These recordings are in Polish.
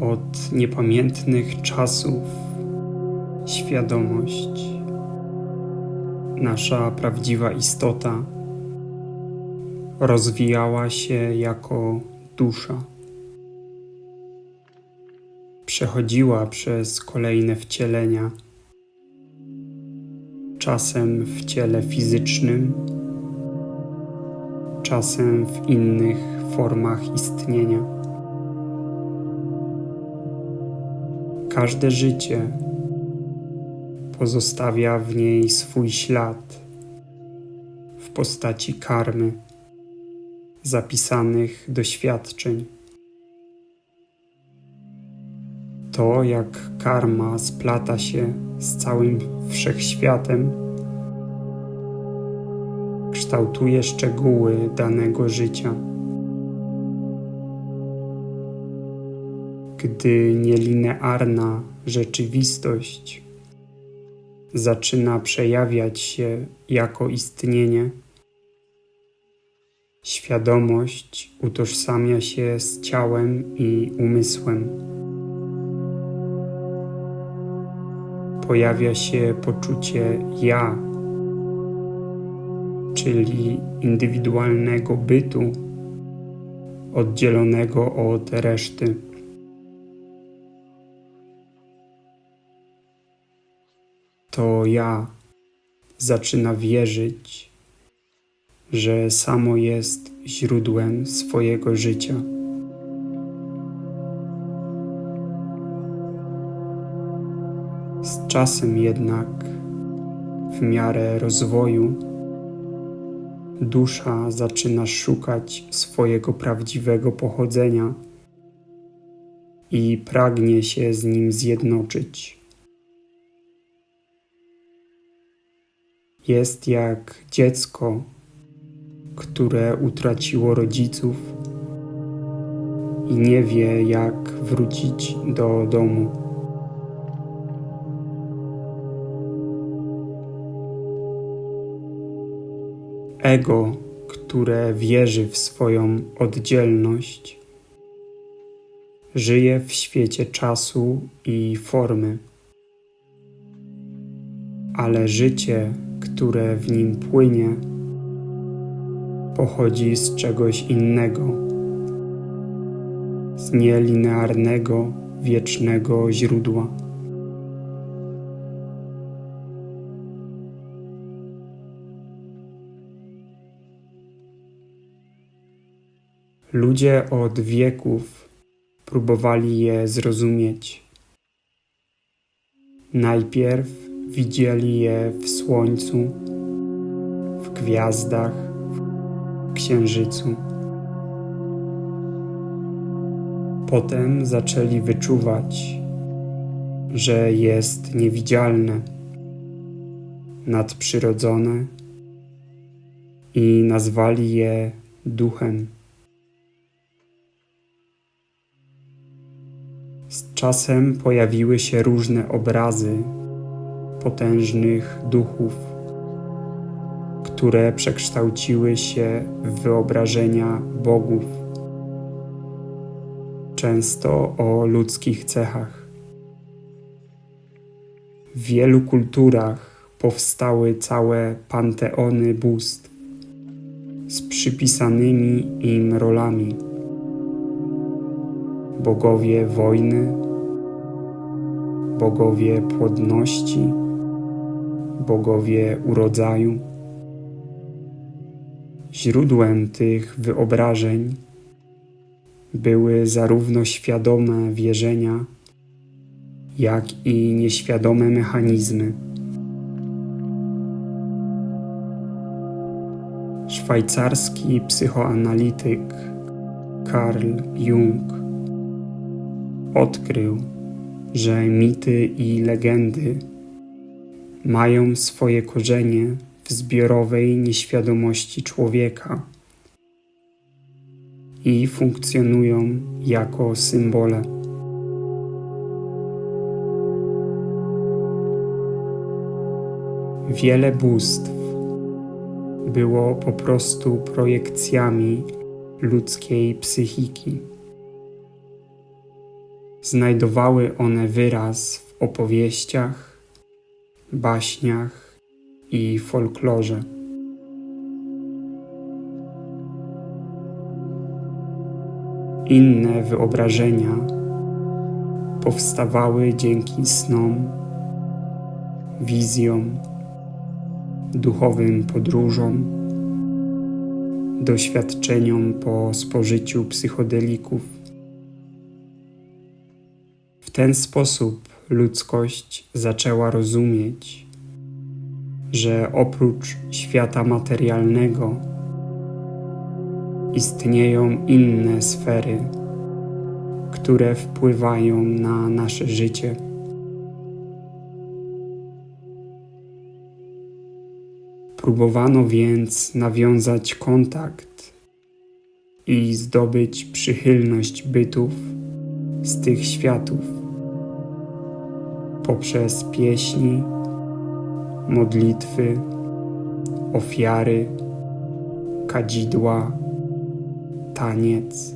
od niepamiętnych czasów świadomość, nasza prawdziwa istota, rozwijała się jako dusza. Przechodziła przez kolejne wcielenia, czasem w ciele fizycznym, czasem w innych formach istnienia. Każde życie pozostawia w niej swój ślad w postaci karmy, zapisanych doświadczeń. To, jak karma splata się z całym wszechświatem, kształtuje szczegóły danego życia. Gdy nielinearna rzeczywistość zaczyna przejawiać się jako istnienie, świadomość utożsamia się z ciałem i umysłem. Pojawia się poczucie ja, czyli indywidualnego bytu, oddzielonego od reszty. To ja zaczyna wierzyć, że samo jest źródłem swojego życia. Z czasem jednak, w miarę rozwoju, dusza zaczyna szukać swojego prawdziwego pochodzenia i pragnie się z nim zjednoczyć. Jest jak dziecko, które utraciło rodziców i nie wie, jak wrócić do domu. Ego, które wierzy w swoją oddzielność, żyje w świecie czasu i formy, ale życie które w nim płynie, pochodzi z czegoś innego, z nielinearnego, wiecznego źródła. Ludzie od wieków próbowali je zrozumieć. Najpierw Widzieli je w słońcu, w gwiazdach, w księżycu. Potem zaczęli wyczuwać, że jest niewidzialne, nadprzyrodzone i nazwali je duchem. Z czasem pojawiły się różne obrazy potężnych duchów, które przekształciły się w wyobrażenia bogów, często o ludzkich cechach. W wielu kulturach powstały całe panteony bóstw z przypisanymi im rolami. Bogowie wojny, bogowie płodności, bogowie urodzaju. Źródłem tych wyobrażeń były zarówno świadome wierzenia, jak i nieświadome mechanizmy. Szwajcarski psychoanalityk Carl Jung odkrył, że mity i legendy mają swoje korzenie w zbiorowej nieświadomości człowieka i funkcjonują jako symbole. Wiele bóstw było po prostu projekcjami ludzkiej psychiki. znajdowały one wyraz w opowieściach, baśniach i folklorze. Inne wyobrażenia powstawały dzięki snom, wizjom, duchowym podróżom, doświadczeniom po spożyciu psychodelików. W ten sposób ludzkość zaczęła rozumieć, że oprócz świata materialnego istnieją inne sfery, które wpływają na nasze życie. Próbowano więc nawiązać kontakt i zdobyć przychylność bytów z tych światów poprzez pieśni, modlitwy, ofiary, kadzidła, taniec,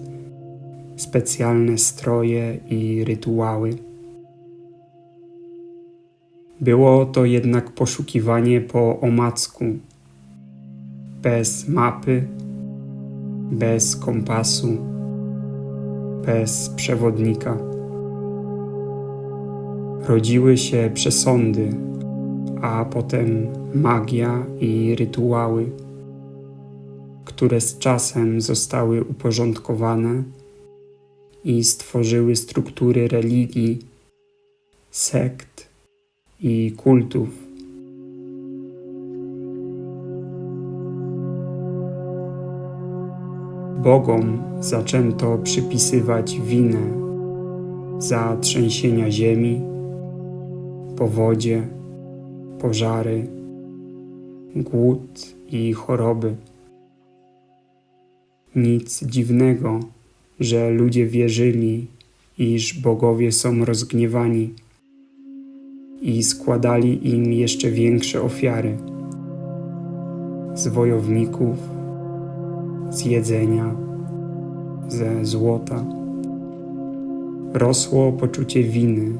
specjalne stroje i rytuały. Było to jednak poszukiwanie po omacku, bez mapy, bez kompasu, bez przewodnika. Rodziły się przesądy, a potem magia i rytuały, które z czasem zostały uporządkowane i stworzyły struktury religii, sekt i kultów. Bogom zaczęto przypisywać winę za trzęsienia ziemi, powodzie, pożary, głód i choroby. Nic dziwnego, że ludzie wierzyli, iż bogowie są rozgniewani i składali im jeszcze większe ofiary z wojowników, z jedzenia, ze złota. Rosło poczucie winy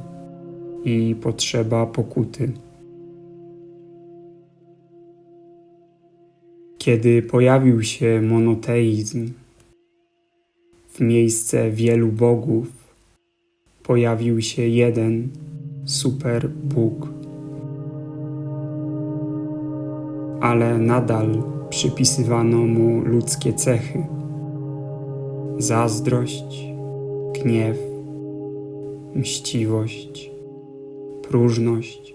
i potrzeba pokuty. Kiedy pojawił się monoteizm, w miejsce wielu bogów pojawił się jeden super Bóg. Ale nadal przypisywano mu ludzkie cechy: zazdrość, gniew, mściwość, próżność,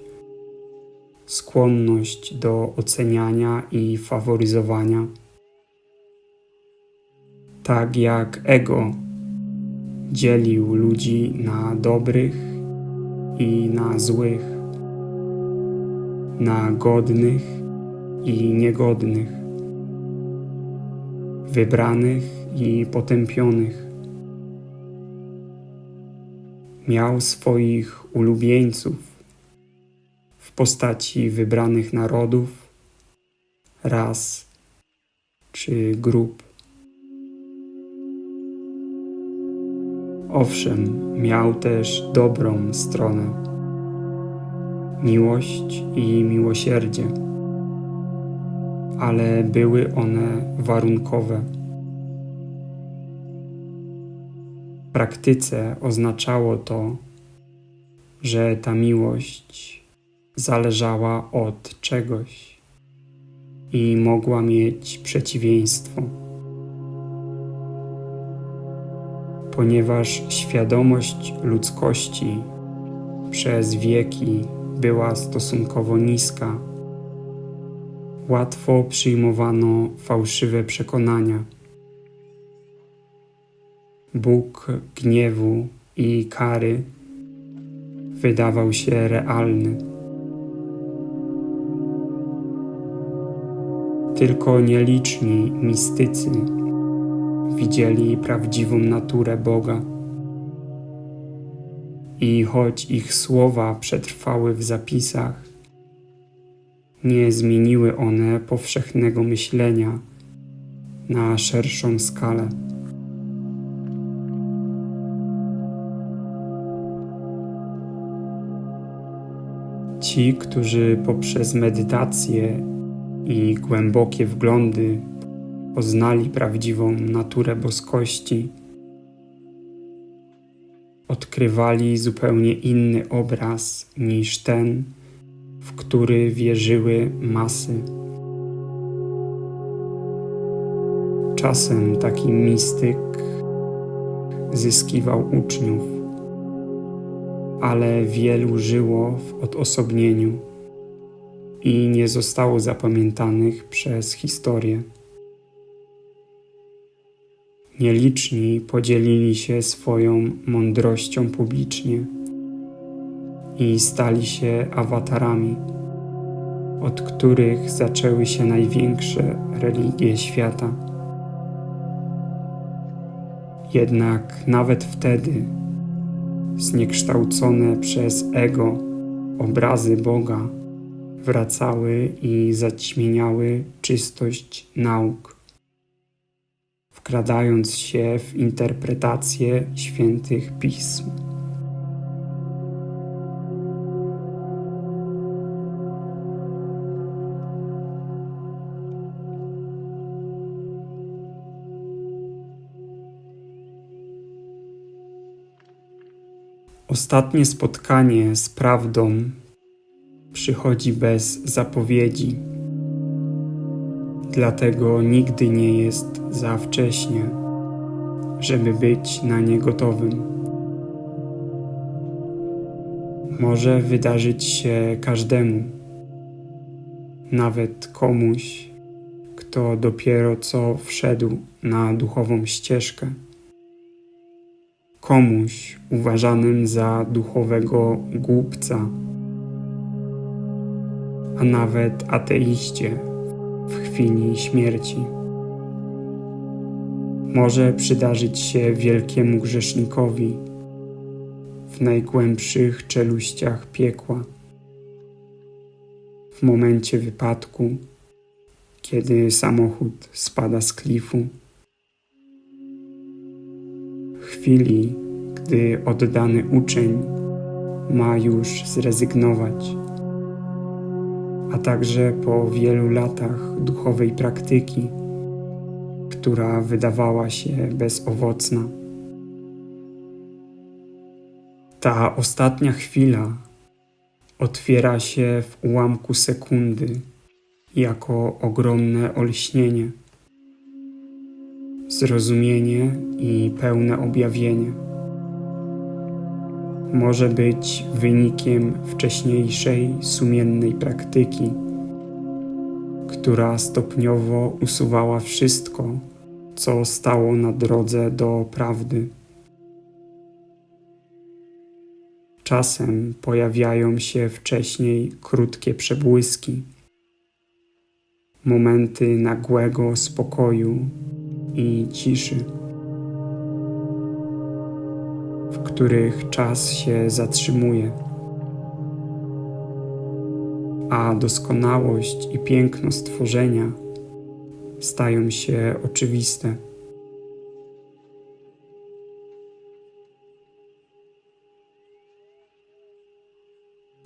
skłonność do oceniania i faworyzowania. Tak jak ego dzielił ludzi na dobrych i na złych, na godnych i niegodnych, wybranych i potępionych. Miał swoich ulubieńców w postaci wybranych narodów, ras czy grup. Owszem, miał też dobrą stronę miłość i miłosierdzie, ale były one warunkowe. Praktyce oznaczało to, że ta miłość zależała od czegoś i mogła mieć przeciwieństwo. ponieważ świadomość ludzkości przez wieki była stosunkowo niska, łatwo przyjmowano fałszywe przekonania. Bóg gniewu i kary wydawał się realny. Tylko nieliczni mistycy widzieli prawdziwą naturę Boga. I choć ich słowa przetrwały w zapisach, nie zmieniły one powszechnego myślenia na szerszą skalę. Ci, którzy poprzez medytację i głębokie wglądy poznali prawdziwą naturę boskości, odkrywali zupełnie inny obraz niż ten, w który wierzyły masy. Czasem taki mistyk zyskiwał uczniów, ale wielu żyło w odosobnieniu i nie zostało zapamiętanych przez historię. Nieliczni podzielili się swoją mądrością publicznie i stali się awatarami, od których zaczęły się największe religie świata. Jednak nawet wtedy zniekształcone przez ego obrazy Boga wracały i zaćmieniały czystość nauk, wkradając się w interpretację świętych pism. Ostatnie spotkanie z prawdą przychodzi bez zapowiedzi. Dlatego nigdy nie jest za wcześnie, żeby być na nie gotowym. Może wydarzyć się każdemu, nawet komuś, kto dopiero co wszedł na duchową ścieżkę komuś uważanym za duchowego głupca, a nawet ateiście w chwili śmierci. Może przydarzyć się wielkiemu grzesznikowi w najgłębszych czeluściach piekła, w momencie wypadku, kiedy samochód spada z klifu chwili, gdy oddany uczeń ma już zrezygnować, a także po wielu latach duchowej praktyki, która wydawała się bezowocna. Ta ostatnia chwila otwiera się w ułamku sekundy jako ogromne olśnienie zrozumienie i pełne objawienie. Może być wynikiem wcześniejszej sumiennej praktyki, która stopniowo usuwała wszystko, co stało na drodze do prawdy. Czasem pojawiają się wcześniej krótkie przebłyski, momenty nagłego spokoju i ciszy, w których czas się zatrzymuje, a doskonałość i piękno stworzenia stają się oczywiste.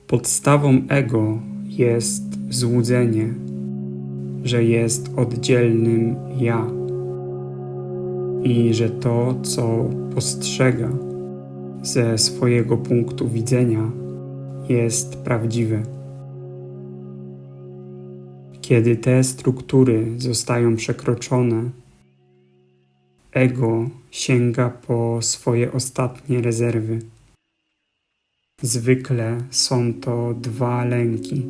Podstawą ego jest złudzenie, że jest oddzielnym ja i że to, co postrzega ze swojego punktu widzenia, jest prawdziwe. Kiedy te struktury zostają przekroczone, ego sięga po swoje ostatnie rezerwy. Zwykle są to dwa lęki: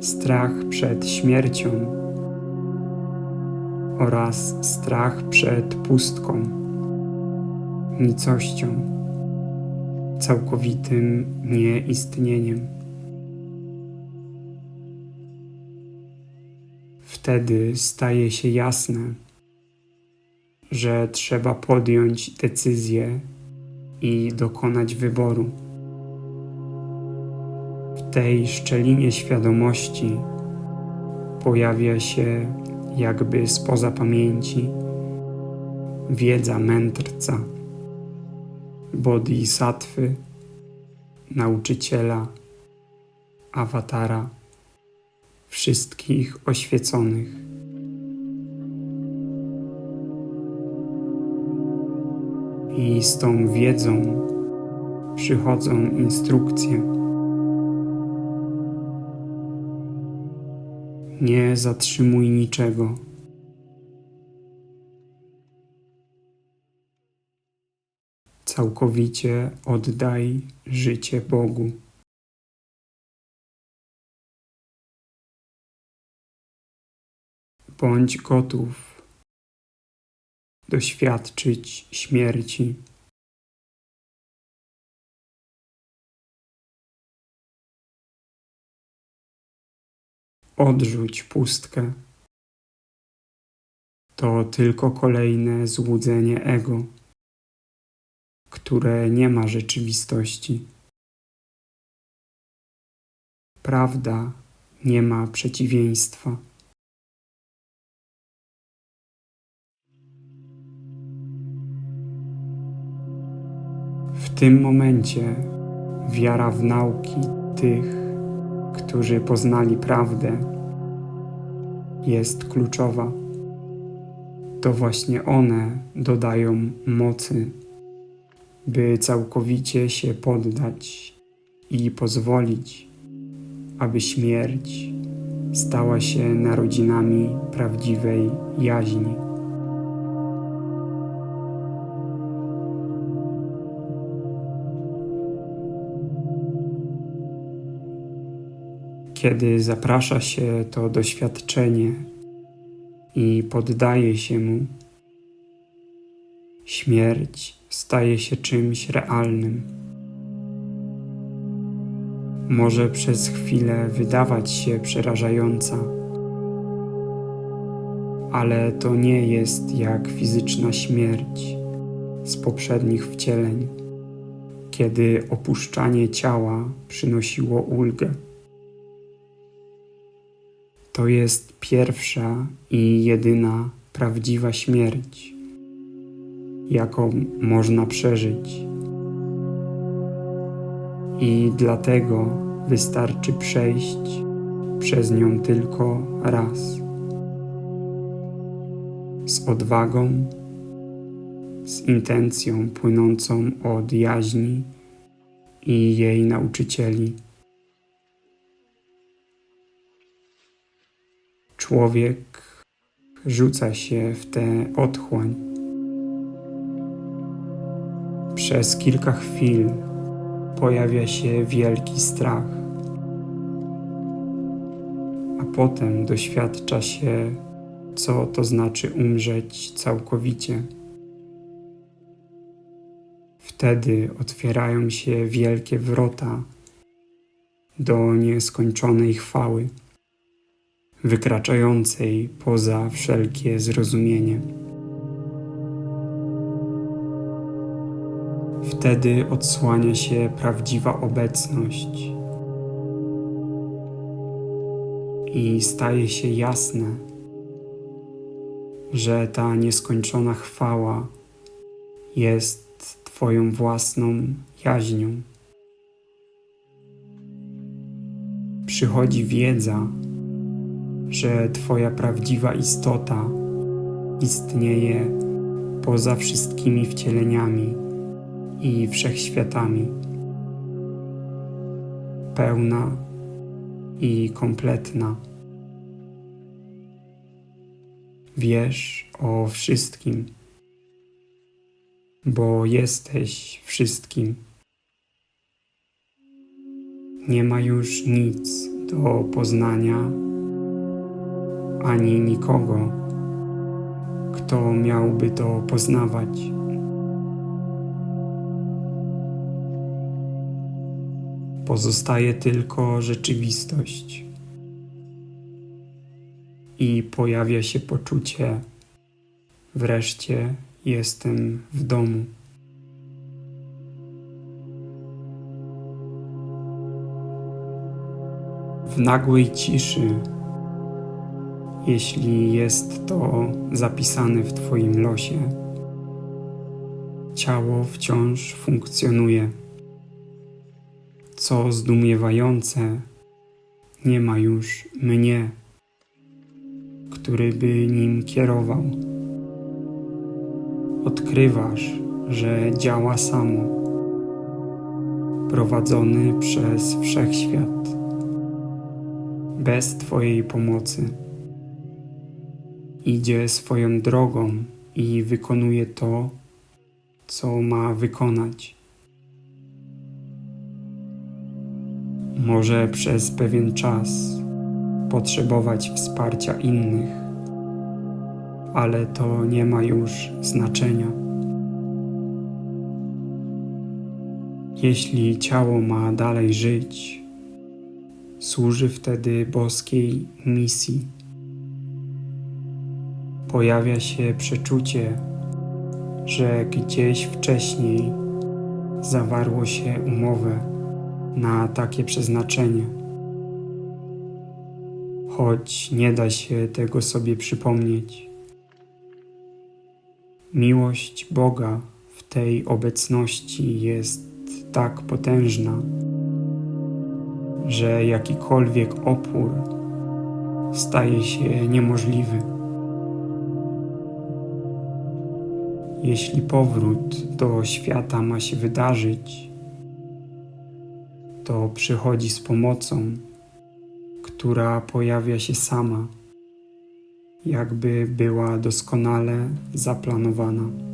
strach przed śmiercią oraz strach przed pustką, nicością, całkowitym nieistnieniem. Wtedy staje się jasne, że trzeba podjąć decyzję i dokonać wyboru. W tej szczelinie świadomości pojawia się jakby spoza pamięci, wiedza mędrca, bodhisattwy, nauczyciela. Awatara. Wszystkich oświeconych. I z tą wiedzą przychodzą instrukcje. Nie zatrzymuj niczego. Całkowicie oddaj życie Bogu. Bądź gotów doświadczyć śmierci. Odrzuć pustkę. To tylko kolejne złudzenie ego, które nie ma rzeczywistości. Prawda nie ma przeciwieństwa. W tym momencie wiara w nauki tych, którzy poznali prawdę, jest kluczowa. To właśnie one dodają mocy, by całkowicie się poddać i pozwolić, aby śmierć stała się narodzinami prawdziwej jaźni. Kiedy zaprasza się to doświadczenie i poddaje się mu, śmierć staje się czymś realnym. Może przez chwilę wydawać się przerażająca, ale to nie jest jak fizyczna śmierć z poprzednich wcieleń, kiedy opuszczanie ciała przynosiło ulgę. To jest pierwsza i jedyna prawdziwa śmierć, jaką można przeżyć. I dlatego wystarczy przejść przez nią tylko raz. Z odwagą, z intencją płynącą od jaźni i jej nauczycieli. Człowiek rzuca się w tę otchłań. Przez kilka chwil pojawia się wielki strach, a potem doświadcza się, co to znaczy umrzeć całkowicie. Wtedy otwierają się wielkie wrota do nieskończonej chwały wykraczającej poza wszelkie zrozumienie. Wtedy odsłania się prawdziwa obecność i staje się jasne, że ta nieskończona chwała jest Twoją własną jaźnią. Przychodzi wiedza, że Twoja prawdziwa istota istnieje poza wszystkimi wcieleniami i wszechświatami, pełna i kompletna. Wiesz o wszystkim, bo jesteś wszystkim. Nie ma już nic do poznania ani nikogo, kto miałby to poznawać. Pozostaje tylko rzeczywistość i pojawia się poczucie, wreszcie jestem w domu. W nagłej ciszy jeśli jest to zapisane w Twoim losie. Ciało wciąż funkcjonuje. Co zdumiewające, nie ma już mnie, który by nim kierował. Odkrywasz, że działa samo, prowadzony przez wszechświat, bez Twojej pomocy. Idzie swoją drogą i wykonuje to, co ma wykonać. Może przez pewien czas potrzebować wsparcia innych, ale to nie ma już znaczenia. Jeśli ciało ma dalej żyć, służy wtedy boskiej misji. Pojawia się przeczucie, że gdzieś wcześniej zawarło się umowę na takie przeznaczenie. Choć nie da się tego sobie przypomnieć. Miłość Boga w tej obecności jest tak potężna, że jakikolwiek opór staje się niemożliwy. Jeśli powrót do świata ma się wydarzyć, to przychodzi z pomocą, która pojawia się sama, jakby była doskonale zaplanowana.